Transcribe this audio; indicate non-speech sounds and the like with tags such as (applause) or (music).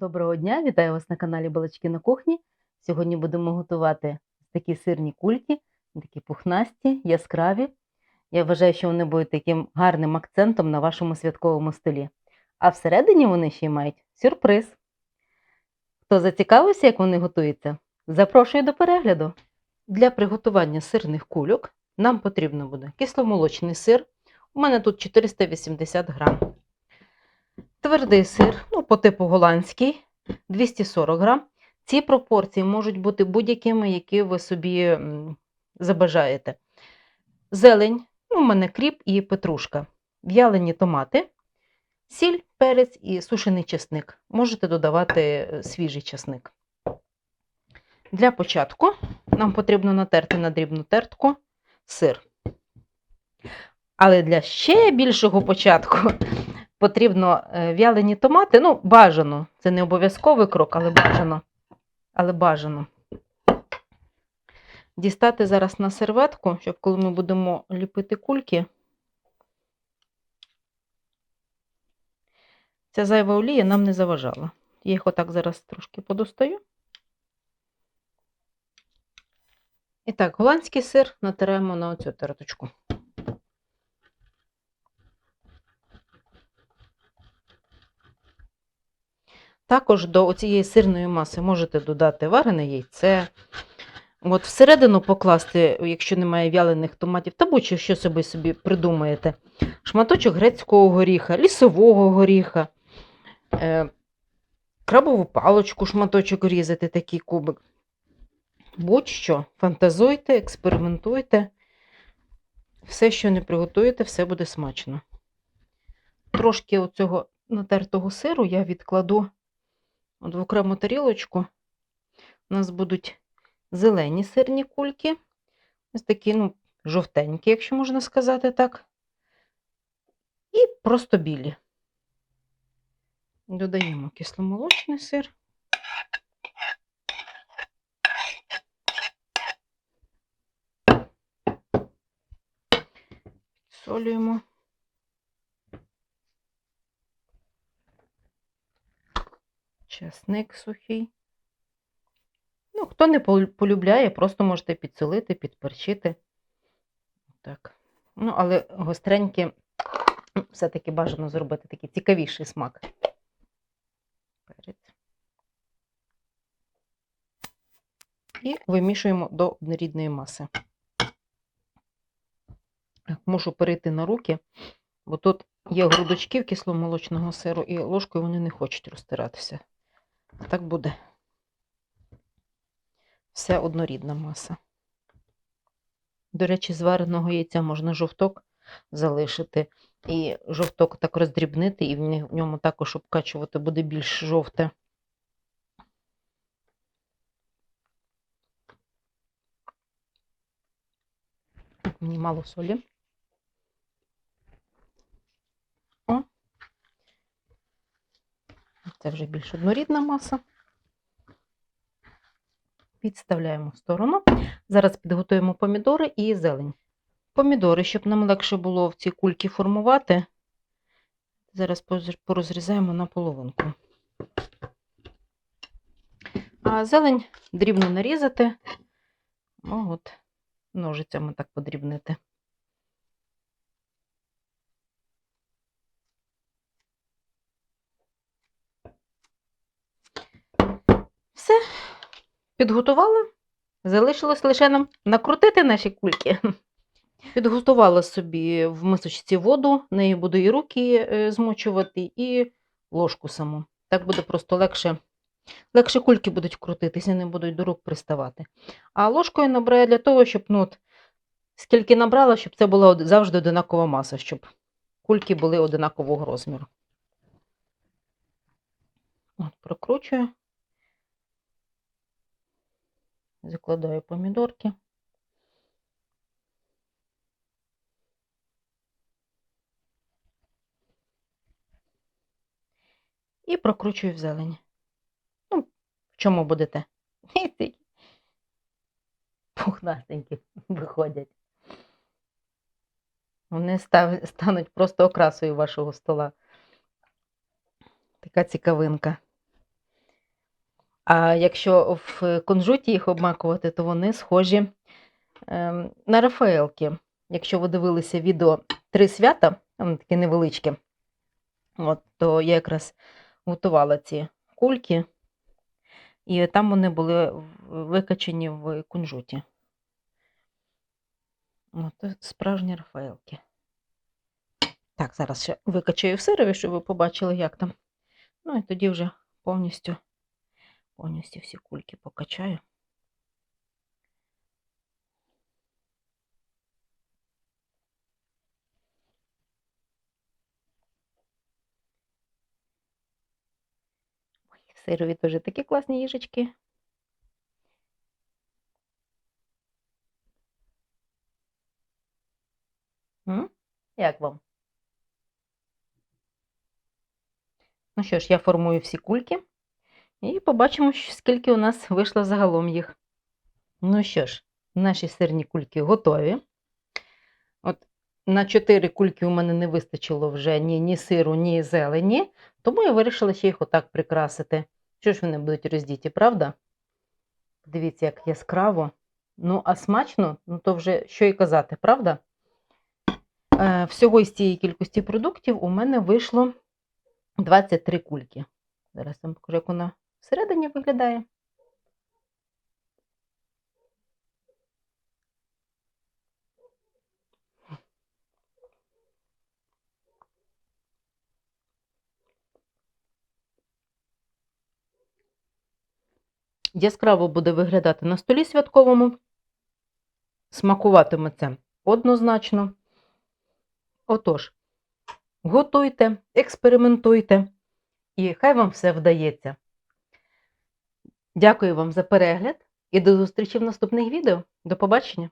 Доброго дня, вітаю вас на каналі Балачки на кухні. Сьогодні будемо готувати такі сирні кульки, такі пухнасті, яскраві. Я вважаю, що вони будуть таким гарним акцентом на вашому святковому столі. А всередині вони ще й мають сюрприз. Хто зацікавився, як вони готуються, запрошую до перегляду. Для приготування сирних кульок нам потрібно буде кисломолочний сир. У мене тут 480 грам. Твердий сир, ну, по типу голландський, 240 грам. Ці пропорції можуть бути будь-якими, які ви собі забажаєте. Зелень, ну, у мене кріп і петрушка, в'ялені томати, сіль, перець і сушений чесник. Можете додавати е, свіжий чесник. Для початку нам потрібно натерти на дрібну тертку сир. Але для ще більшого початку потрібно е, в'ялені томати. Ну, бажано. Це не обов'язковий крок, але бажано. Але бажано. Дістати зараз на серветку, щоб коли ми будемо ліпити кульки. Ця зайва олія нам не заважала. Я їх отак зараз трошки подостаю. І так, голландський сир натираємо на оцю терточку. Також до цієї сирної маси можете додати варене яйце. От всередину покласти, якщо немає вялених томатів, та будь-що що собі собі придумаєте. Шматочок грецького горіха, лісового горіха, е, крабову палочку, шматочок різати, такий кубик. Будь-що, фантазуйте, експериментуйте. Все, що не приготуєте, все буде смачно. Трошки оцього натертого сиру я відкладу От в окрему тарілочку у нас будуть зелені сирні кульки. Ось такі, ну, жовтенькі, якщо можна сказати так. І просто білі. Додаємо кисломолочний сир. Солюємо. Часник сухий. Ну, хто не полюбляє, просто можете підсолити, підперчити. Так. Ну, але гостренькі все-таки бажано зробити такий цікавіший смак. І вимішуємо до однорідної маси. Мушу перейти на руки, бо тут є грудочків кисломолочного сиру, і ложкою вони не хочуть розтиратися. Так буде. Все однорідна маса. До речі, з вареного яйця можна жовток залишити, і жовток так роздрібнити, і в ньому також обкачувати буде більш жовте. Мені мало солі. О. Це вже більш однорідна маса. Відставляємо в сторону. Зараз підготуємо помідори і зелень. Помідори, щоб нам легше було в ці кульки формувати. Зараз порозрізаємо на половинку. А зелень дрібно нарізати. О, от, ножицями так подрібнити. Все, підготувала. Залишилось лише нам накрутити наші кульки. (laughs) Підготувала собі в мисочці воду, нею буду і руки е, змочувати, і ложку саму. Так буде просто легше. Легше кульки будуть крутитися, не будуть до рук приставати. А ложкою набираю для того, щоб ну, от, скільки набрала, щоб це була завжди одинакова маса, щоб кульки були одинакового розміру. От, прокручую. Закладаю помідорки. І прокручую в зелень. Ну, в чому будете? (laughs) Пухнастенькі виходять. Вони став- стануть просто окрасою вашого стола. Така цікавинка. А якщо в кунжуті їх обмакувати, то вони схожі ем, на Рафаелки. Якщо ви дивилися відео Три свята, такі невеличкі, от, то я якраз готувала ці кульки, і там вони були викачені в кунжуті. От, справжні Рафаелки. Так, зараз ще викачаю в сирові, щоб ви побачили, як там. Ну і тоді вже повністю, повністю всі кульки покачаю. Ой, в сирові теж такі класні їжечки. М? Як вам? Ну що ж, я формую всі кульки і побачимо, скільки у нас вийшло загалом їх. Ну що ж, наші сирні кульки готові. От на 4 кульки у мене не вистачило вже ні, ні сиру, ні зелені, тому я вирішила ще їх отак прикрасити. Що ж вони будуть роздіті, правда? Дивіться, як яскраво. Ну, а смачно, ну то вже що і казати, правда? Е, всього із цієї кількості продуктів у мене вийшло 23 кульки. Зараз я вам покажу, як вона всередині виглядає. Яскраво буде виглядати на столі святковому. Смакуватиме це однозначно. Отож, готуйте, експериментуйте, і хай вам все вдається. Дякую вам за перегляд і до зустрічі в наступних відео. До побачення!